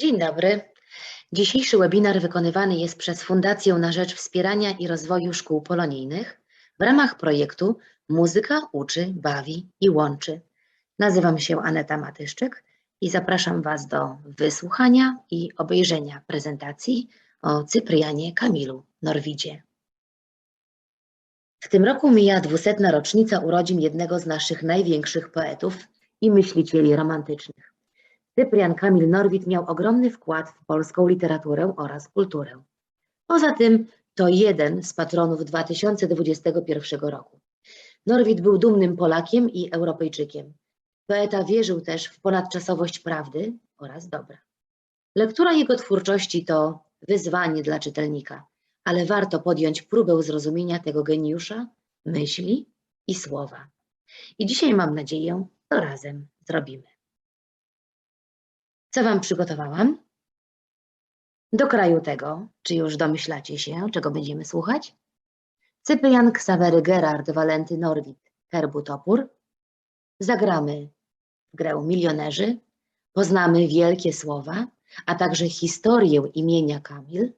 Dzień dobry. Dzisiejszy webinar wykonywany jest przez Fundację na Rzecz Wspierania i Rozwoju Szkół Polonijnych w ramach projektu Muzyka uczy, bawi i łączy. Nazywam się Aneta Matyszczyk i zapraszam Was do wysłuchania i obejrzenia prezentacji o Cyprianie Kamilu Norwidzie. W tym roku mija dwusetna rocznica urodzin jednego z naszych największych poetów i myślicieli romantycznych. Cyprian Kamil Norwid miał ogromny wkład w polską literaturę oraz kulturę. Poza tym to jeden z patronów 2021 roku. Norwid był dumnym Polakiem i Europejczykiem. Poeta wierzył też w ponadczasowość prawdy oraz dobra. Lektura jego twórczości to wyzwanie dla czytelnika, ale warto podjąć próbę zrozumienia tego geniusza, myśli i słowa. I dzisiaj mam nadzieję, to razem zrobimy. Co Wam przygotowałam? Do kraju tego, czy już domyślacie się, czego będziemy słuchać? Cyprian Ksawery Gerard Walenty Norwid, herbu topór. Zagramy w grę Milionerzy, poznamy wielkie słowa, a także historię imienia Kamil.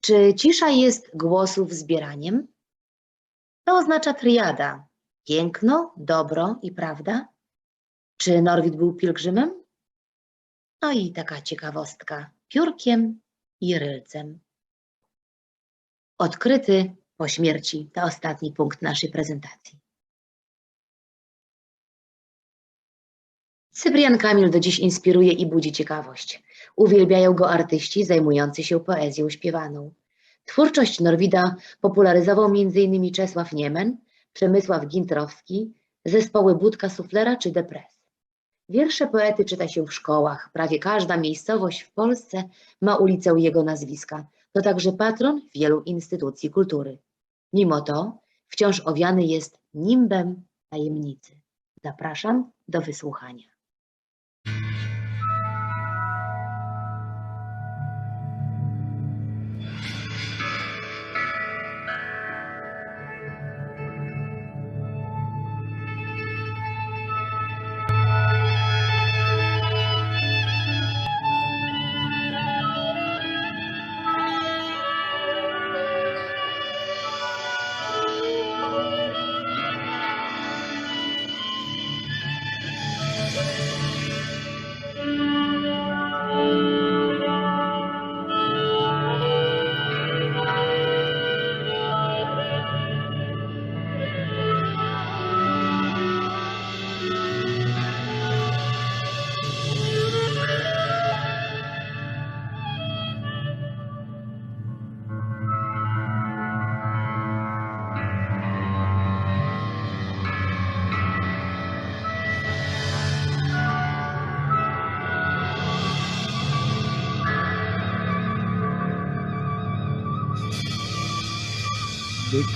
Czy cisza jest głosów zbieraniem? To oznacza triada. Piękno, dobro i prawda. Czy Norwid był pielgrzymem? No i taka ciekawostka, piórkiem i rylcem. Odkryty po śmierci to ostatni punkt naszej prezentacji. Cyprian Kamil do dziś inspiruje i budzi ciekawość. Uwielbiają go artyści zajmujący się poezją śpiewaną. Twórczość Norwida popularyzował m.in. Czesław Niemen, Przemysław Gintrowski, zespoły Budka Suflera czy Depres. Wiersze poety czyta się w szkołach. Prawie każda miejscowość w Polsce ma ulicę jego nazwiska. To także patron wielu instytucji kultury. Mimo to wciąż owiany jest nimbem tajemnicy. Zapraszam do wysłuchania. Do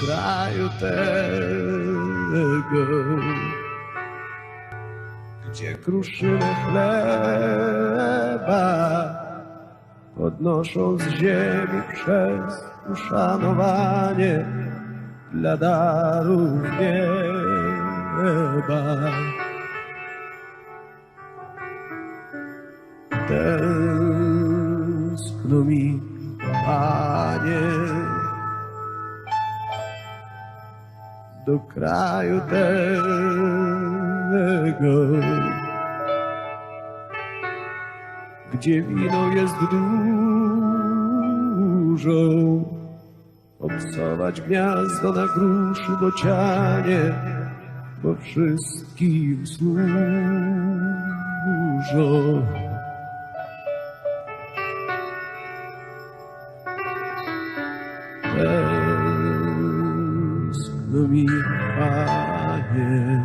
kraju tego, gdzie kruszynę chleba podnoszą z ziemi przez uszanowanie dla darów nieba. Tęskno mi, Panie, do kraju tego, gdzie wino jest dużo, obsować gniazdo na gruszy bocianie, bo wszystkim służą. Mi, Panie,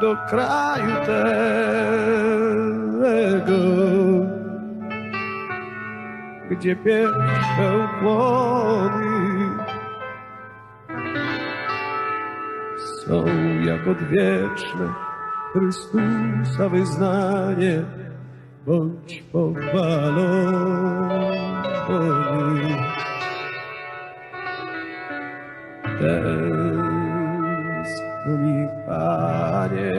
do kraju tego, gdzie pieszczę płony są jak odwieczne Chrystusa wyznanie, bądź pochwalony tęskno mi, Panie.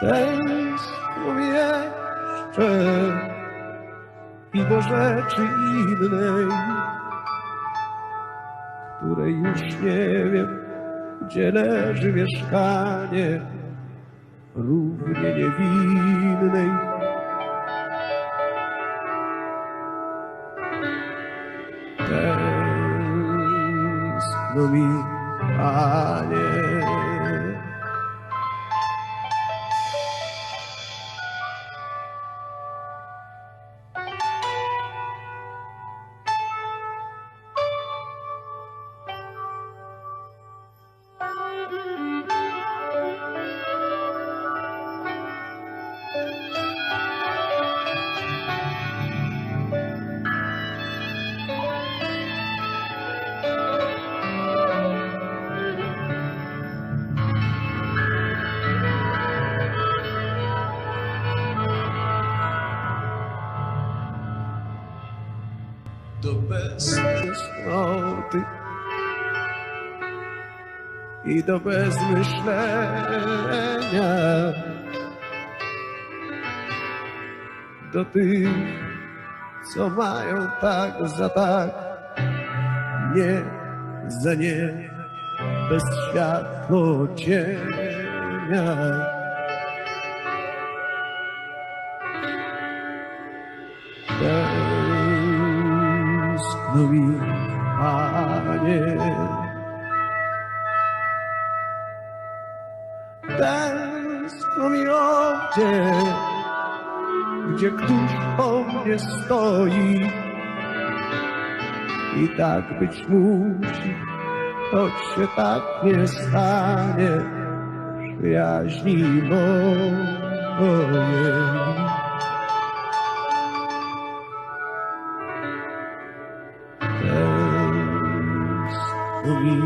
Tęskno mi jeszcze i do rzeczy innej, której już nie wiem, gdzie leży mieszkanie równie niewinnej Tęskno mi, Panie. Do bezmyślenia do tych, co mają tak za tak, nie za nie, bez światło cienia. Tęskno mi, Panie. Mi ojcze, gdzie któż o mnie stoi. I tak być musi, choć się tak nie stanie, przyjaźni mojej. Tęskno mi,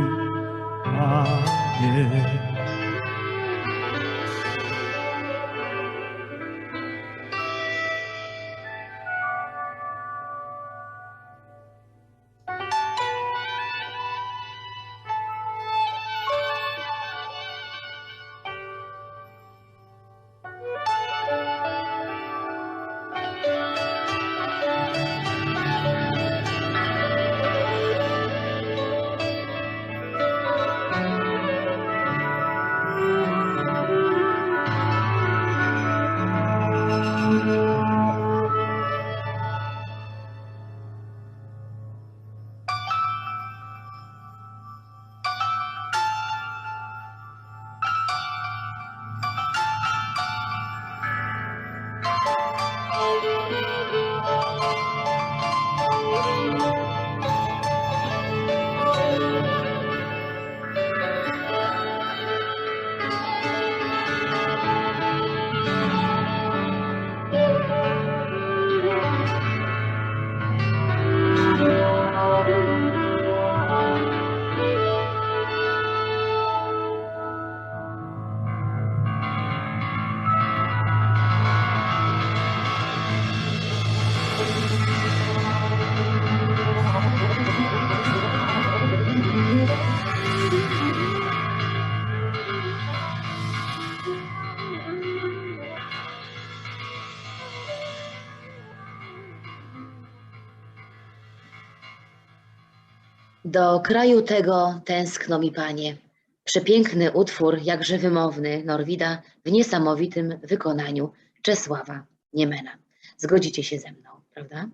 Do kraju tego tęskno mi, panie. Przepiękny utwór, jakże wymowny Norwida w niesamowitym wykonaniu Czesława Niemena. Zgodzicie się ze mną, prawda?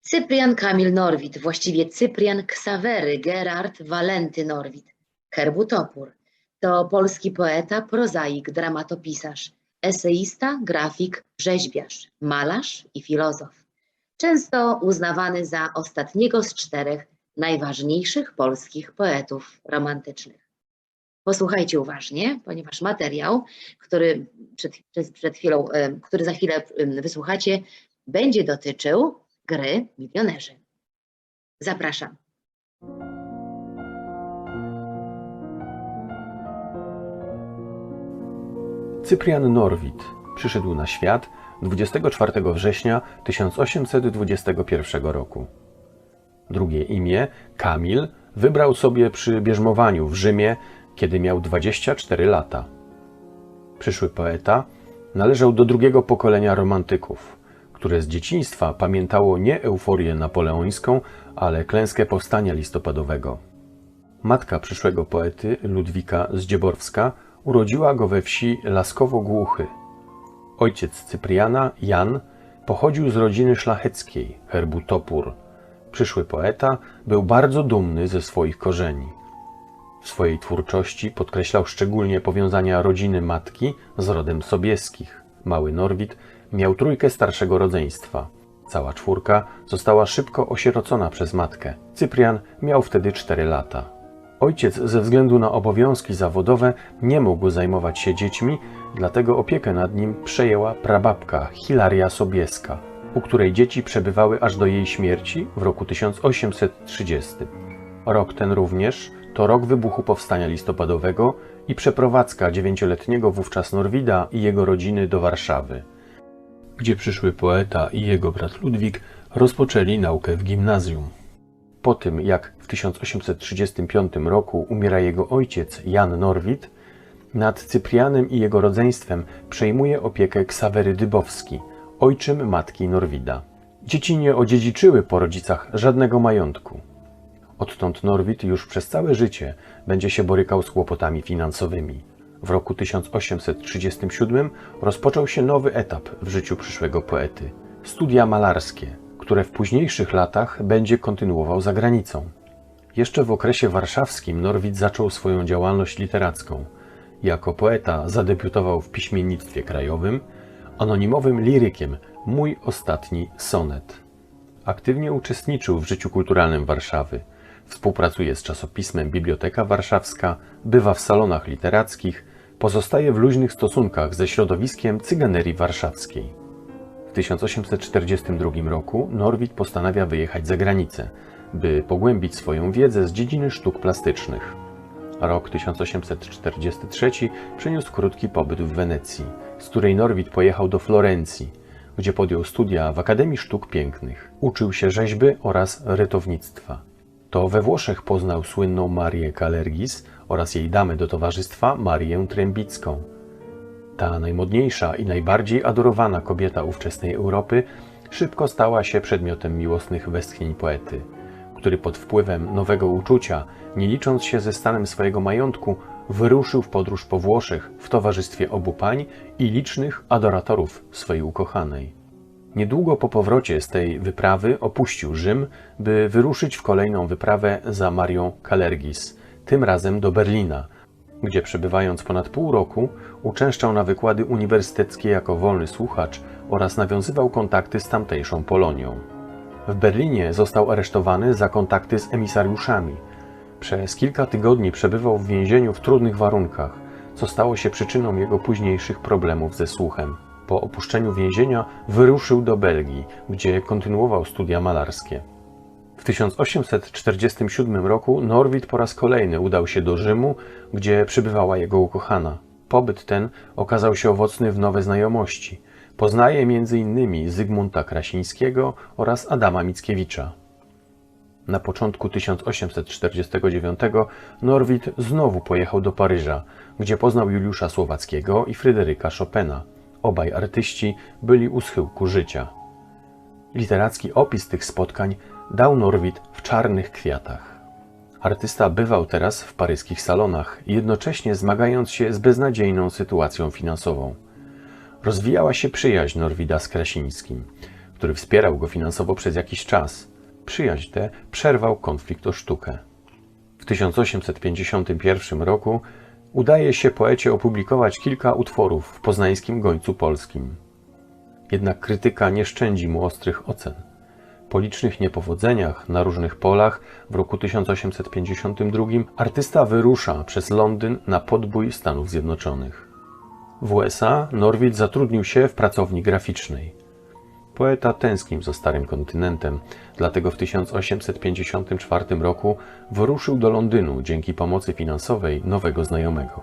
Cyprian Kamil Norwid, właściwie Cyprian Ksawery Gerard Walenty Norwid, herbu topór. To polski poeta, prozaik, dramatopisarz, eseista, grafik, rzeźbiarz, malarz i filozof często uznawany za ostatniego z czterech najważniejszych polskich poetów romantycznych. Posłuchajcie uważnie, ponieważ materiał, który przed, przed, chwilą, em, który za chwilę wysłuchacie, będzie dotyczył gry Milionerzy. Zapraszam. Cyprian Norwid przyszedł na świat 24 września 1821 roku. Drugie imię, Kamil, wybrał sobie przy bierzmowaniu w Rzymie, kiedy miał 24 lata. przyszły poeta, należał do drugiego pokolenia romantyków, które z dzieciństwa pamiętało nie euforię napoleońską, ale klęskę powstania listopadowego. Matka przyszłego poety, Ludwika Zdzieborwska, urodziła go we wsi Laskowo-Głuchy. Ojciec Cypriana, Jan, pochodził z rodziny szlacheckiej, herbu Topór. Przyszły poeta był bardzo dumny ze swoich korzeni. W swojej twórczości podkreślał szczególnie powiązania rodziny matki z rodem Sobieskich. Mały Norwid miał trójkę starszego rodzeństwa. Cała czwórka została szybko osierocona przez matkę. Cyprian miał wtedy 4 lata. Ojciec ze względu na obowiązki zawodowe nie mógł zajmować się dziećmi, dlatego opiekę nad nim przejęła prababka Hilaria Sobieska, u której dzieci przebywały aż do jej śmierci w roku 1830. Rok ten również to rok wybuchu powstania listopadowego i przeprowadzka dziewięcioletniego wówczas Norwida i jego rodziny do Warszawy, gdzie przyszły poeta i jego brat Ludwik rozpoczęli naukę w gimnazjum. Po tym, jak w 1835 roku umiera jego ojciec Jan Norwid, nad Cyprianem i jego rodzeństwem przejmuje opiekę Ksawery Dybowski, ojczym matki Norwida. Dzieci nie odziedziczyły po rodzicach żadnego majątku. Odtąd Norwid już przez całe życie będzie się borykał z kłopotami finansowymi. W roku 1837 rozpoczął się nowy etap w życiu przyszłego poety studia malarskie, które w późniejszych latach będzie kontynuował za granicą. Jeszcze w okresie warszawskim Norwid zaczął swoją działalność literacką. Jako poeta zadebiutował w piśmiennictwie krajowym, anonimowym lirykiem Mój ostatni sonet. Aktywnie uczestniczył w życiu kulturalnym Warszawy. Współpracuje z czasopismem Biblioteka Warszawska, bywa w salonach literackich, pozostaje w luźnych stosunkach ze środowiskiem cyganerii warszawskiej. W 1842 roku Norwid postanawia wyjechać za granicę, by pogłębić swoją wiedzę z dziedziny sztuk plastycznych. Rok 1843 przyniósł krótki pobyt w Wenecji, z której Norwid pojechał do Florencji, gdzie podjął studia w Akademii Sztuk Pięknych. Uczył się rzeźby oraz rytownictwa. To we Włoszech poznał słynną Marię Kalergis oraz jej damę do towarzystwa Marię Trębicką. Ta najmodniejsza i najbardziej adorowana kobieta ówczesnej Europy szybko stała się przedmiotem miłosnych westchnień poety, który pod wpływem nowego uczucia, nie licząc się ze stanem swojego majątku, wyruszył w podróż po Włoszech w towarzystwie obu pań i licznych adoratorów swojej ukochanej. Niedługo po powrocie z tej wyprawy opuścił Rzym, by wyruszyć w kolejną wyprawę za Marią Kalergis, tym razem do Berlina, gdzie przebywając ponad pół roku uczęszczał na wykłady uniwersyteckie jako wolny słuchacz oraz nawiązywał kontakty z tamtejszą Polonią. W Berlinie został aresztowany za kontakty z emisariuszami. Przez kilka tygodni przebywał w więzieniu w trudnych warunkach, co stało się przyczyną jego późniejszych problemów ze słuchem. Po opuszczeniu więzienia wyruszył do Belgii, gdzie kontynuował studia malarskie. W 1847 roku Norwid po raz kolejny udał się do Rzymu, gdzie przybywała jego ukochana. Pobyt ten okazał się owocny w nowe znajomości. Poznaje m.in. Zygmunta Krasińskiego oraz Adama Mickiewicza. Na początku 1849 Norwid znowu pojechał do Paryża, gdzie poznał Juliusza Słowackiego i Fryderyka Chopina. Obaj artyści byli u schyłku życia. Literacki opis tych spotkań dał Norwid w czarnych kwiatach. Artysta bywał teraz w paryskich salonach, jednocześnie zmagając się z beznadziejną sytuacją finansową. Rozwijała się przyjaźń Norwida z Krasińskim, który wspierał go finansowo przez jakiś czas. Przyjaźń tę przerwał konflikt o sztukę. W 1851 roku udaje się poecie opublikować kilka utworów w poznańskim Gońcu Polskim. Jednak krytyka nie szczędzi mu ostrych ocen. Po licznych niepowodzeniach na różnych polach w roku 1852 artysta wyrusza przez Londyn na podbój Stanów Zjednoczonych. W USA Norwid zatrudnił się w pracowni graficznej. Poeta tęsknił za Starym Kontynentem, dlatego w 1854 roku wyruszył do Londynu dzięki pomocy finansowej nowego znajomego.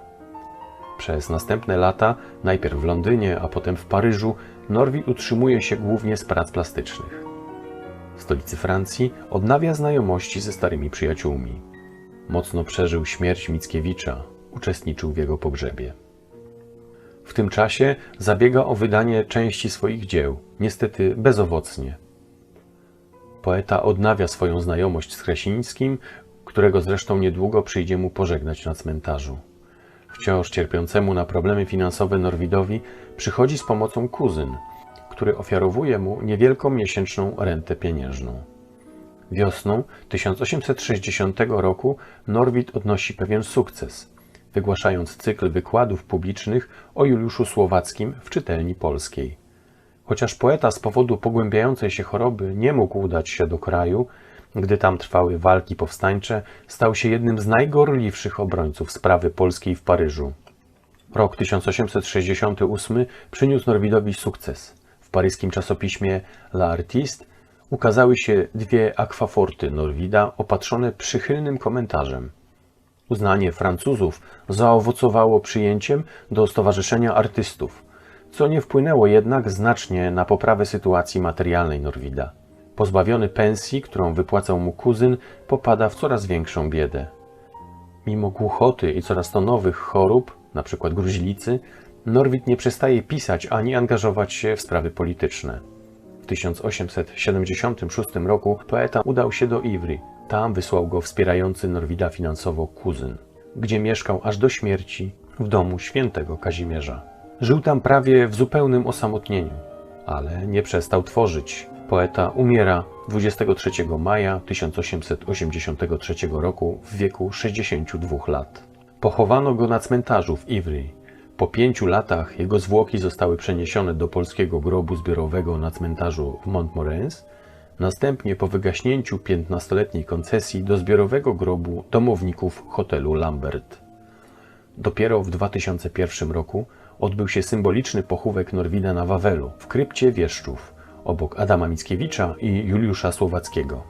Przez następne lata, najpierw w Londynie, a potem w Paryżu, Norwid utrzymuje się głównie z prac plastycznych. Stolicy Francji odnawia znajomości ze starymi przyjaciółmi. Mocno przeżył śmierć Mickiewicza, uczestniczył w jego pogrzebie. W tym czasie zabiega o wydanie części swoich dzieł, niestety bezowocnie. Poeta odnawia swoją znajomość z Kresińskim, którego zresztą niedługo przyjdzie mu pożegnać na cmentarzu. Wciąż cierpiącemu na problemy finansowe Norwidowi przychodzi z pomocą kuzyn, który ofiarowuje mu niewielką miesięczną rentę pieniężną. Wiosną 1860 roku Norwid odnosi pewien sukces, wygłaszając cykl wykładów publicznych o Juliuszu Słowackim w czytelni polskiej. Chociaż poeta z powodu pogłębiającej się choroby nie mógł udać się do kraju, gdy tam trwały walki powstańcze, stał się jednym z najgorliwszych obrońców sprawy polskiej w Paryżu. Rok 1868 przyniósł Norwidowi sukces. W paryskim czasopiśmie L'Artiste ukazały się dwie akwaforty Norwida opatrzone przychylnym komentarzem. Uznanie Francuzów zaowocowało przyjęciem do Stowarzyszenia Artystów, co nie wpłynęło jednak znacznie na poprawę sytuacji materialnej Norwida. Pozbawiony pensji, którą wypłacał mu kuzyn, popada w coraz większą biedę. Mimo głuchoty i coraz to nowych chorób, np. gruźlicy, Norwid nie przestaje pisać ani angażować się w sprawy polityczne. W 1876 roku poeta udał się do Ivry. Tam wysłał go wspierający Norwida finansowo kuzyn, gdzie mieszkał aż do śmierci w domu świętego Kazimierza. Żył tam prawie w zupełnym osamotnieniu, ale nie przestał tworzyć. Poeta umiera 23 maja 1883 roku w wieku 62 lat. Pochowano go na cmentarzu w Ivry. Po pięciu latach jego zwłoki zostały przeniesione do polskiego grobu zbiorowego na cmentarzu w Montmorency, następnie po wygaśnięciu 15-letniej koncesji do zbiorowego grobu domowników hotelu Lambert. Dopiero w 2001 roku odbył się symboliczny pochówek Norwida na Wawelu w krypcie Wieszczów, obok Adama Mickiewicza i Juliusza Słowackiego.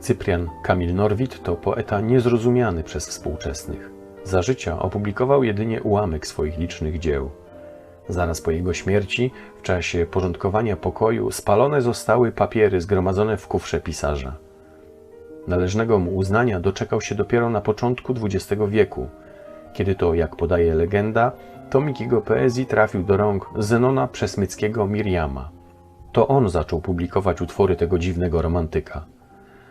Cyprian Kamil Norwid to poeta niezrozumiany przez współczesnych. Za życia opublikował jedynie ułamek swoich licznych dzieł. Zaraz po jego śmierci, w czasie porządkowania pokoju, spalone zostały papiery zgromadzone w kufrze pisarza. Należnego mu uznania doczekał się dopiero na początku XX wieku, kiedy to, jak podaje legenda, tomik jego poezji trafił do rąk Zenona Przesmyckiego Miriama. To on zaczął publikować utwory tego dziwnego romantyka.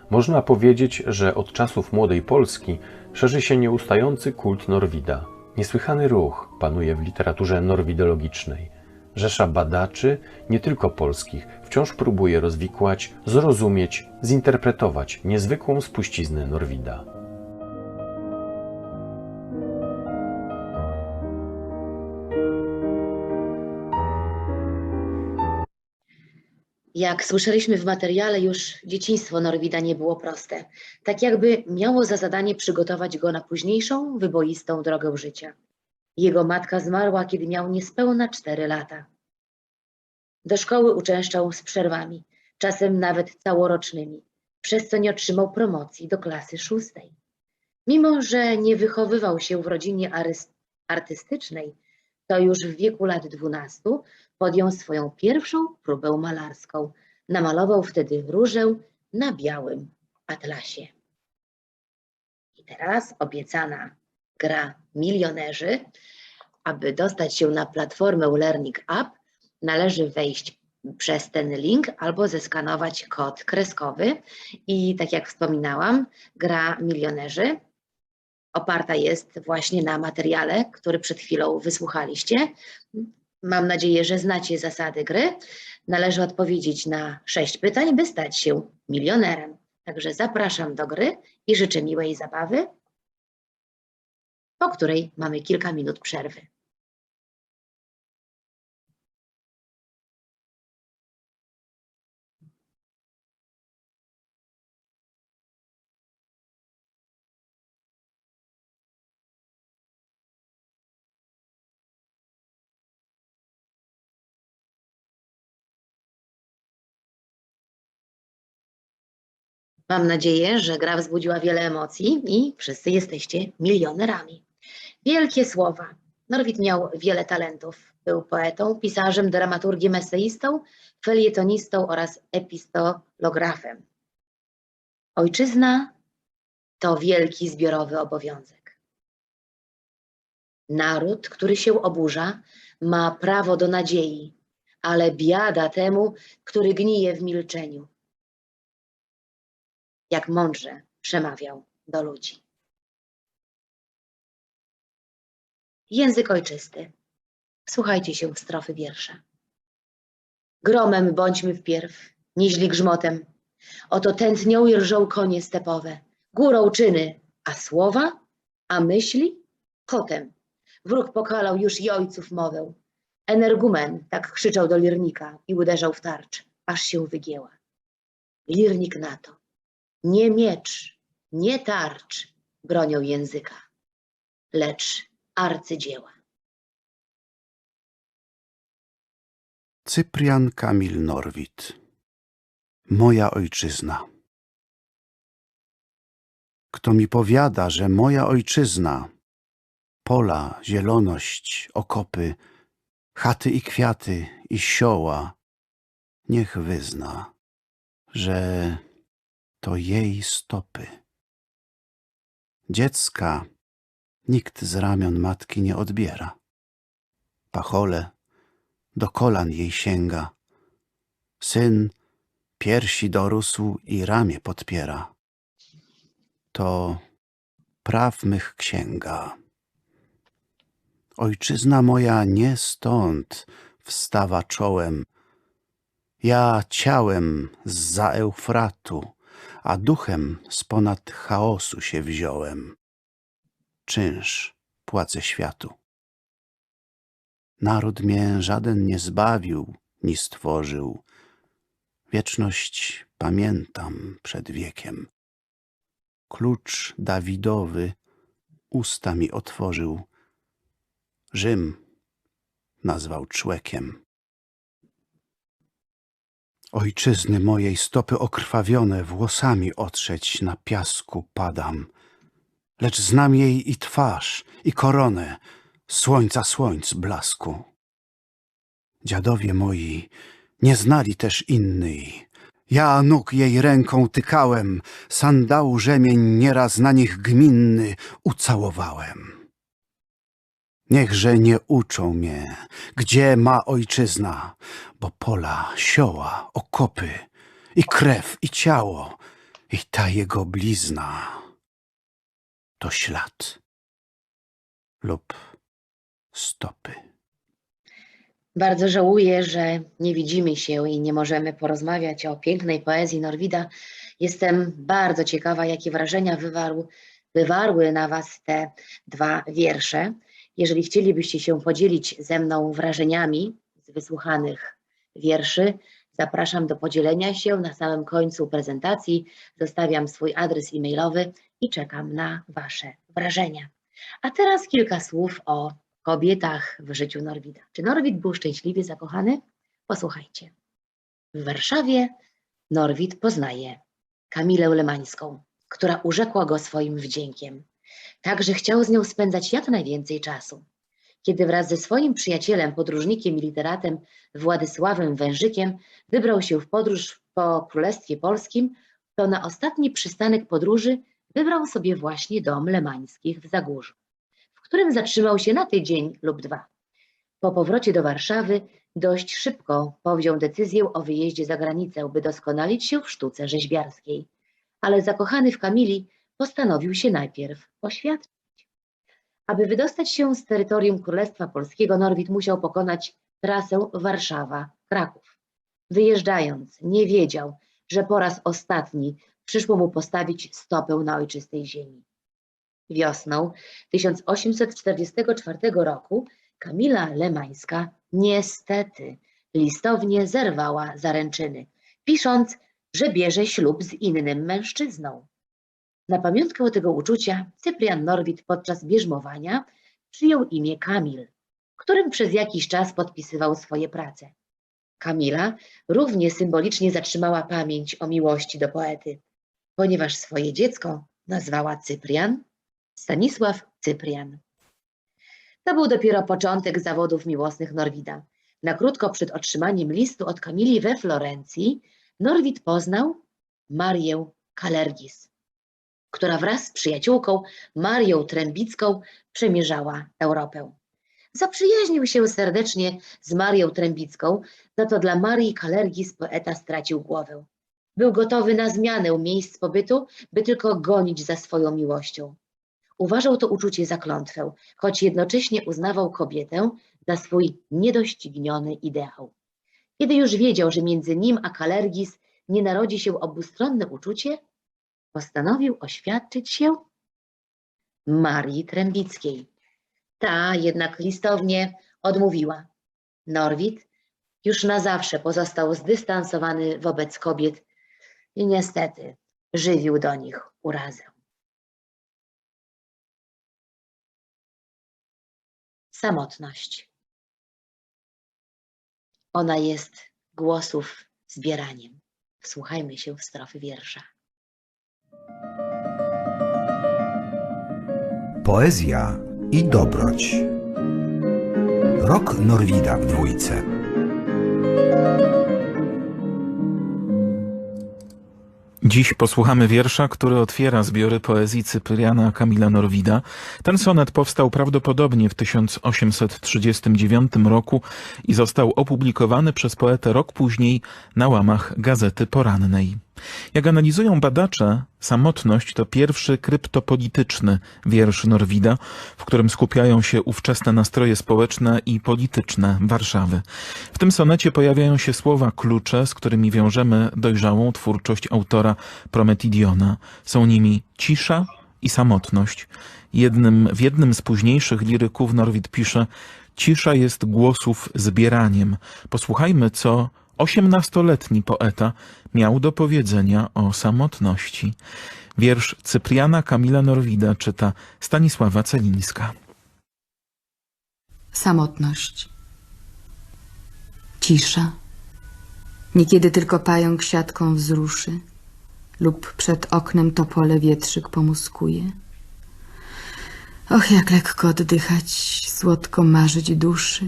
Można powiedzieć, że od czasów młodej Polski szerzy się nieustający kult Norwida. Niesłychany ruch panuje w literaturze norwidologicznej. Rzesza badaczy, nie tylko polskich, wciąż próbuje rozwikłać, zrozumieć, zinterpretować niezwykłą spuściznę Norwida. Jak słyszeliśmy w materiale, już dzieciństwo Norwida nie było proste. Tak jakby miało za zadanie przygotować go na późniejszą, wyboistą drogę życia. Jego matka zmarła, kiedy miał niespełna 4 lata. Do szkoły uczęszczał z przerwami, czasem nawet całorocznymi, przez co nie otrzymał promocji do klasy szóstej. Mimo, że nie wychowywał się w rodzinie artystycznej, to już w wieku lat 12 podjął swoją pierwszą próbę malarską. Namalował wtedy różę na białym atlasie. I teraz obiecana gra milionerzy. Aby dostać się na platformę Learning App, należy wejść przez ten link albo zeskanować kod kreskowy. I tak jak wspominałam, gra milionerzy oparta jest właśnie na materiale, który przed chwilą wysłuchaliście. Mam nadzieję, że znacie zasady gry. Należy odpowiedzieć na sześć pytań, by stać się milionerem. Także zapraszam do gry i życzę miłej zabawy, po której mamy kilka minut przerwy. Mam nadzieję, że gra wzbudziła wiele emocji i wszyscy jesteście milionerami. Wielkie słowa. Norwid miał wiele talentów. Był poetą, pisarzem, dramaturgiem, eseistą, felietonistą oraz epistolografem. Ojczyzna to wielki zbiorowy obowiązek. Naród, który się oburza, ma prawo do nadziei, ale biada temu, który gnije w milczeniu. Jak mądrze przemawiał do ludzi. Język ojczysty. Słuchajcie się strofy wiersza. Gromem bądźmy wpierw, niźli grzmotem. Oto tętnią i rżą konie stepowe. Górą czyny, a słowa, a myśli kotem. Wróg pokalał już i ojców mowę. Energumen tak krzyczał do lirnika i uderzał w tarcz, aż się wygięła. Lirnik na to. Nie miecz, nie tarcz bronią języka, lecz arcydzieła. Cyprian Kamil Norwid Moja ojczyzna Kto mi powiada, że moja ojczyzna Pola, zieloność, okopy Chaty i kwiaty i sioła Niech wyzna, że to jej stopy Dziecka nikt z ramion matki nie odbiera Pachole do kolan jej sięga. Syn piersi dorósł i ramię podpiera. To praw mych księga. Ojczyzna moja nie stąd wstawa czołem. Ja ciałem zza Eufratu, a duchem z ponad chaosu się wziąłem. Czynsz płacę światu. Naród mnie żaden nie zbawił, ni stworzył. Wieczność pamiętam przed wiekiem. Klucz Dawidowy usta mi otworzył. Rzym nazwał człekiem. Ojczyzny mojej stopy okrwawione włosami otrzeć na piasku padam. Lecz znam jej i twarz, i koronę, słońca słońc blasku. Dziadowie moi nie znali też innej. Ja nóg jej ręką tykałem, sandału rzemień nieraz na nich gminny ucałowałem. Niechże nie uczą mnie, gdzie ma ojczyzna, bo pola, sioła, okopy i krew i ciało i ta jego blizna to ślad lub stopy. Bardzo żałuję, że nie widzimy się i nie możemy porozmawiać o pięknej poezji Norwida. Jestem bardzo ciekawa, jakie wrażenia wywarł, wywarły na Was te dwa wiersze. Jeżeli chcielibyście się podzielić ze mną wrażeniami z wysłuchanych wierszy, zapraszam do podzielenia się. Na samym końcu prezentacji zostawiam swój adres e-mailowy i czekam na Wasze wrażenia. A teraz kilka słów o kobietach w życiu Norwida. Czy Norwid był szczęśliwie zakochany? Posłuchajcie. W Warszawie Norwid poznaje Kamilę Lemańską, która urzekła go swoim wdziękiem. Także chciał z nią spędzać jak najwięcej czasu. Kiedy wraz ze swoim przyjacielem, podróżnikiem i literatem Władysławem Wężykiem wybrał się w podróż po Królestwie Polskim, to na ostatni przystanek podróży wybrał sobie właśnie dom Lemańskich w Zagórzu w którym zatrzymał się na tydzień lub dwa. Po powrocie do Warszawy dość szybko powziął decyzję o wyjeździe za granicę, by doskonalić się w sztuce rzeźbiarskiej. Ale zakochany w Kamili postanowił się najpierw poświadczyć. Aby wydostać się z terytorium Królestwa Polskiego, Norwid musiał pokonać trasę Warszawa-Kraków. Wyjeżdżając, nie wiedział, że po raz ostatni przyszło mu postawić stopę na ojczystej ziemi. Wiosną 1844 roku Kamila Lemańska niestety listownie zerwała zaręczyny, pisząc, że bierze ślub z innym mężczyzną. Na pamiątkę tego uczucia Cyprian Norwid podczas bierzmowania przyjął imię Kamil, którym przez jakiś czas podpisywał swoje prace. Kamila równie symbolicznie zatrzymała pamięć o miłości do poety, ponieważ swoje dziecko nazwała Cyprian Stanisław Cyprian. To był dopiero początek zawodów miłosnych Norwida. Na krótko przed otrzymaniem listu od Kamili we Florencji Norwid poznał Marię Kalergis, która wraz z przyjaciółką Marią Trębicką przemierzała Europę. Zaprzyjaźnił się serdecznie z Marią Trębicką, za to dla Marii Kalergis poeta stracił głowę. Był gotowy na zmianę miejsc pobytu, by tylko gonić za swoją miłością. Uważał to uczucie za klątwę, choć jednocześnie uznawał kobietę za swój niedościgniony ideał. Kiedy już wiedział, że między nim a Kalergis nie narodzi się obustronne uczucie, postanowił oświadczyć się Marii Trębickiej. Ta jednak listownie odmówiła. Norwid już na zawsze pozostał zdystansowany wobec kobiet i niestety żywił do nich urazę. Samotność. Ona jest głosów zbieraniem. Wsłuchajmy się w strofy wiersza. Poezja i dobroć. Rok Norwida w dwójce. Dziś posłuchamy wiersza, który otwiera zbiory poezji Cypriana Kamila Norwida. Ten sonet powstał prawdopodobnie w 1839 roku i został opublikowany przez poetę rok później na łamach Gazety Porannej. Jak analizują badacze, samotność to pierwszy kryptopolityczny wiersz Norwida, w którym skupiają się ówczesne nastroje społeczne i polityczne Warszawy. W tym sonecie pojawiają się słowa klucze, z którymi wiążemy dojrzałą twórczość autora Prometidiona. Są nimi cisza i samotność. Jednym, w jednym z późniejszych liryków Norwid pisze Cisza jest głosów zbieraniem. Posłuchajmy, co osiemnastoletni poeta miał do powiedzenia o samotności. Wiersz Cypriana Kamila Norwida czyta Stanisława Celińska. Samotność. Cisza. Niekiedy tylko pająk siatką wzruszy lub przed oknem topole wietrzyk pomuskuje. Och, jak lekko oddychać, słodko marzyć duszy.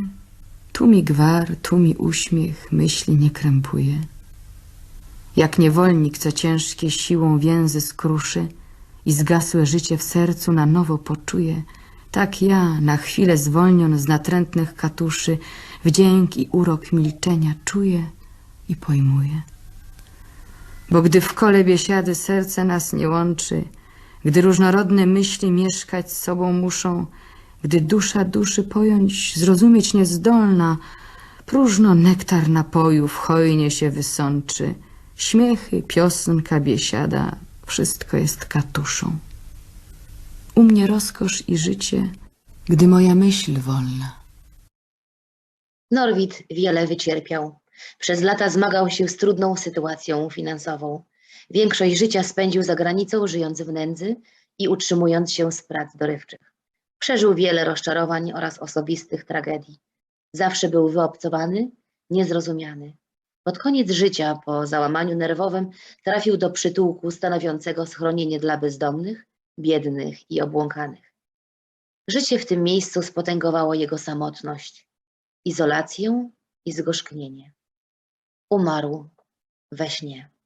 Tu mi gwar, tu mi uśmiech, myśli nie krępuje. Jak niewolnik, co ciężkie siłą więzy skruszy i zgasłe życie w sercu na nowo poczuje, tak ja, na chwilę zwolnion z natrętnych katuszy, wdzięk i urok milczenia czuję i pojmuję. Bo gdy w kole biesiady serce nas nie łączy, gdy różnorodne myśli mieszkać z sobą muszą, gdy dusza duszy pojąć, zrozumieć niezdolna, próżno nektar napojów hojnie się wysączy, śmiechy, piosenka, biesiada, wszystko jest katuszą. U mnie rozkosz i życie, gdy moja myśl wolna. Norwid wiele wycierpiał. Przez lata zmagał się z trudną sytuacją finansową. Większość życia spędził za granicą, żyjąc w nędzy i utrzymując się z prac dorywczych. Przeżył wiele rozczarowań oraz osobistych tragedii. Zawsze był wyobcowany, niezrozumiany. Pod koniec życia, po załamaniu nerwowym, trafił do przytułku stanowiącego schronienie dla bezdomnych, biednych i obłąkanych. Życie w tym miejscu spotęgowało jego samotność, izolację i zgorzknienie. Umarł we śnie.